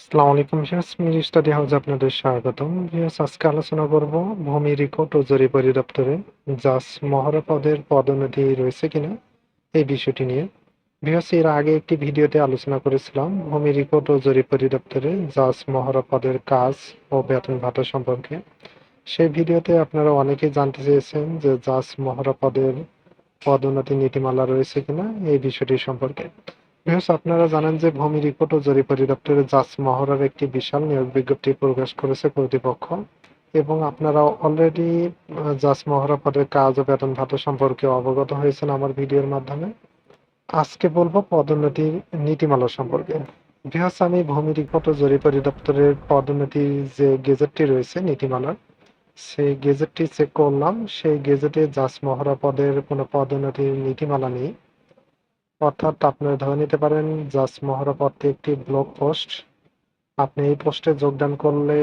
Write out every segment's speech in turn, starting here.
আসসালামু আলাইকুম viewers মিরি study হাউসে আপনাদের স্বাগতম। আজকে আলোচনা করব ভূমি রেকর্ড ও জরিপ পরিদপ্তরে জাস মহড়া পদের পদোন্নতি রয়েছে কিনা এই বিষয়টি নিয়ে। ভিউয়ার্স, এর আগে একটি ভিডিওতে আলোচনা করেছিলাম ভূমি রেকর্ড ও জরিপ পরিদপ্তরে জাস মহড়া পদের কাজ ও বেতন ভাতা সম্পর্কে। সেই ভিডিওতে আপনারা অনেকেই জানতে চেয়েছেন যে জাস মহড়া পদের পদোন্নতি নীতিমালা রয়েছে কিনা এই বিষয়টি সম্পর্কে। আপনারা জানেন যে ভূমি রিপোর্ট ও জরিপ পরিদপ্তরের জাজ মহড়ার একটি বিশাল নিয়োগ বিজ্ঞপ্তি প্রকাশ করেছে কর্তৃপক্ষ এবং আপনারা অলরেডি জাজ মহড়া পদের কাজ ও বেতন ভাতা সম্পর্কে অবগত হয়েছেন আমার ভিডিওর মাধ্যমে। আজকে বলব পদোন্নতির নীতিমালা সম্পর্কে। ভিউয়ার্স আমি ভূমি রিপোর্ট ও জরিপ পরিদপ্তরের পদোন্নতির যে গেজেটটি রয়েছে, নীতিমালার, সেই গেজেটটি চেক করলাম। সেই গেজেটে জাজ মহড়া পদের কোনো পদোন্নতির নীতিমালা নেই। অর্থাৎ আপনারা ধরে নিতে পারেন জাজ মহড়া একটি ব্লগ পোস্ট আপনি এই পোস্টে যোগদান করলে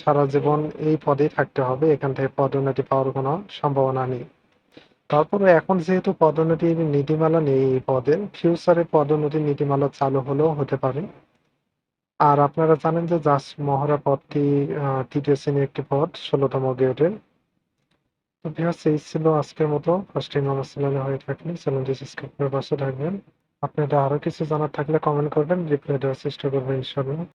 সারা জীবন এই পদেই থাকতে হবে। এখান থেকে পদোন্নতি পাওয়ার কোনো সম্ভাবনা নেই। তারপরে এখন যেহেতু পদোন্নতির নীতিমালা নেই এই পদের ফিউচারে পদোন্নতির নীতিমালা চালু হলেও হতে পারে। আর আপনারা জানেন যে জাজ মহড়া তৃতীয় শ্রেণির একটি পদ, ষোলোতম গ্রেডের তো ভিউয়ার্স, এই ছিল আজকের মতো। ফার্স্ট টাইম আমার চ্যানেলে হয়ে থাকলে চ্যানেলটি সাবস্ক্রাইব করে পাশে থাকবেন। আপনাদের আরও কিছু জানার থাকলে কমেন্ট করবেন, রিপ্লাই দেওয়ার চেষ্টা করবেন, ইনশাআল্লাহ।